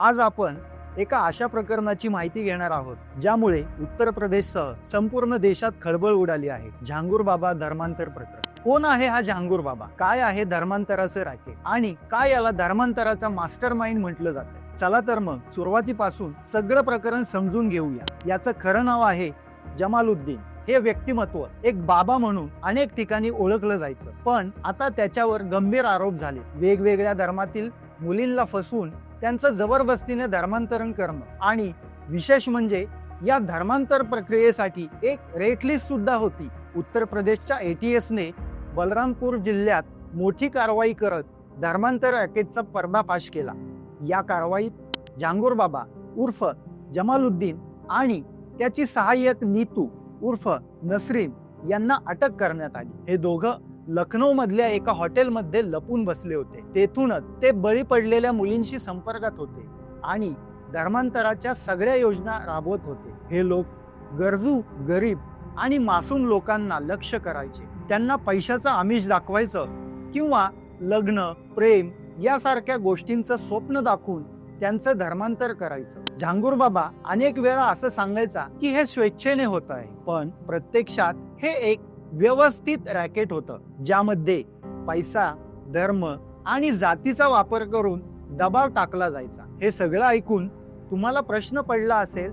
आज आपण एका अशा प्रकरणाची माहिती घेणार आहोत ज्यामुळे उत्तर प्रदेशसह संपूर्ण देशात खळबळ उडाली आहे. झांगूर बाबा धर्मांतर प्रकरण. कोण आहे हा झांगूर बाबा? काय आहे धर्मांतराचं रॅकेट आणि काय याला धर्मांतराचा मास्टर माइंड म्हटलं जातं? चला तर मग सुरुवातीपासून सगळं प्रकरण समजून घेऊया. याचं खरं नाव आहे जमालुद्दीन. हे व्यक्तिमत्व एक बाबा म्हणून अनेक ठिकाणी ओळखलं जायचं. पण आता त्याच्यावर गंभीर आरोप झाले. वेगवेगळ्या धर्मातील मुलींना फसवून त्यांचं जबरदस्तीने धर्मांतरण करणं. आणि विशेष म्हणजे या धर्मांतर प्रक्रियेसाठी एक रेटलिस्ट सुद्धा होती. उत्तर प्रदेशच्या एटीएसने बलरामपूर जिल्ह्यात मोठी कारवाई करत धर्मांतर रॅकेटचा पर्दाफाश केला. या कारवाईत जांगूर बाबा उर्फ जमालुद्दीन आणि त्याची सहाय्यक नीतू उर्फ नसरीन यांना अटक करण्यात आली. हे दोघं लखनौ मधल्या एका हॉटेलमध्ये लपून बसले होते. तेथूनच ते बळी पडलेल्या मुलींशी संपर्कात होते आणि धर्मांतराच्या सगळ्या योजना राबवत होते. हे लोक गरजू गरीब आणि मासूम लोकांना लक्ष करायचे. त्यांना पैशाचं आमिष दाखवायचं किंवा लग्न प्रेम यासारख्या गोष्टींचं स्वप्न दाखवून त्यांचं धर्मांतर करायचं. झांगूर बाबा अनेक वेळा असं सांगायचा की हे स्वेच्छेने होत आहे पण प्रत्यक्षात हे एक व्यवस्थित रॅकेट होतं ज्यामध्ये पैसा धर्म आणि जातीचा वापर करून दबाव टाकला जायचा. हे सगळं ऐकून तुम्हाला प्रश्न पडला असेल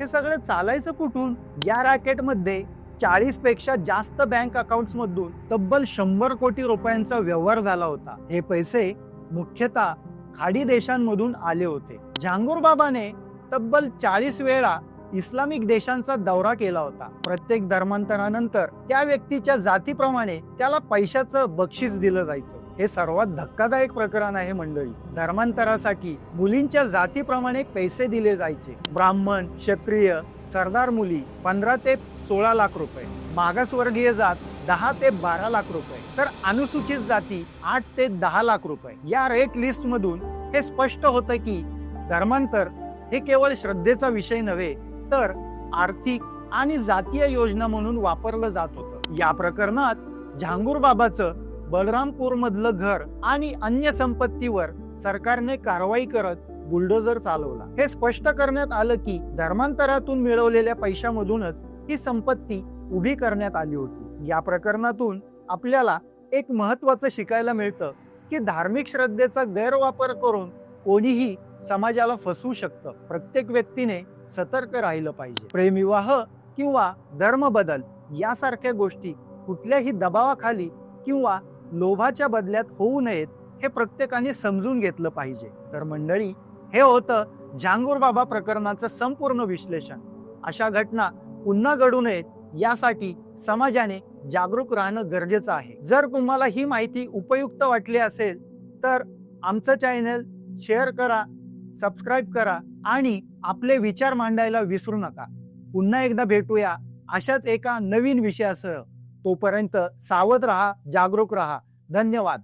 हे सगळं चालायचं कुठून? या रॅकेटमध्ये चाळीसपेक्षा जास्त बँक अकाउंट मधून तब्बल शंभर कोटी रुपयांचा व्यवहार झाला होता. हे पैसे मुख्यतः खाडी देशांमधून आले होते. झांगूर बाबाने तब्बल चाळीस वेळा इस्लामिक देशांचा दौरा केला होता. प्रत्येक धर्मांतरानंतर त्या व्यक्तीच्या जातीप्रमाणे त्याला पैशाचं बक्षीस दिलं जायचं. हे सर्वात धक्कादायक प्रकरण आहे मंडळी. धर्मांतरासाठी मुलींच्या जातीप्रमाणे पैसे दिले जायचे. ब्राह्मण क्षत्रिय सरदार मुली पंधरा ते सोळा लाख रुपये. मागासवर्गीय जात दहा ते बारा लाख रुपये. तर अनुसूचित जाती आठ ते दहा लाख रुपये. या रेट लिस्ट मधून हे स्पष्ट होतं की धर्मांतर हे केवळ श्रद्धेचा विषय नव्हे तर आर्थिक आणि जातीय योजना म्हणून वापरलं जात होतं. या प्रकरणात झांगूर बाबाचं बलरामपूर मधलं घर आणि अन्य संपत्तीवर सरकारने कारवाई करत बुलडोजर चालवला. हे स्पष्ट करण्यात आलं की धर्मांतरातून मिळवलेल्या पैशामधूनच ही संपत्ती उभी करण्यात आली होती. या प्रकरणातून आपल्याला एक महत्वाचं शिकायला मिळतं की धार्मिक श्रद्धेचा गैरवापर करून कोणीही समाजाला फसवू शकतं. प्रत्येक व्यक्तीने सतर्क राहिलं पाहिजे. प्रेमविवाह किंवा धर्म बदल यासारख्या गोष्टी कुठल्याही दबावाखाली किंवा लोभाच्या बदल्यात होऊ नयेत हे प्रत्येकाने समजून घेतलं पाहिजे. तर मंडळी हे होतं झांगूर बाबा प्रकरणाचं संपूर्ण विश्लेषण. अशा घटना पुन्हा घडू नयेत यासाठी समाजाने जागरूक राहणं गरजेचं आहे. जर तुम्हाला ही माहिती उपयुक्त वाटली असेल तर आमचं चॅनल शेअर करा सबस्क्राईब करा आणि आपले विचार मांडायला विसरू नका. पुन्हा एकदा भेटूया अशाच एका नवीन विषयासह. तोपर्यंत सावध राहा जागरूक राहा. धन्यवाद.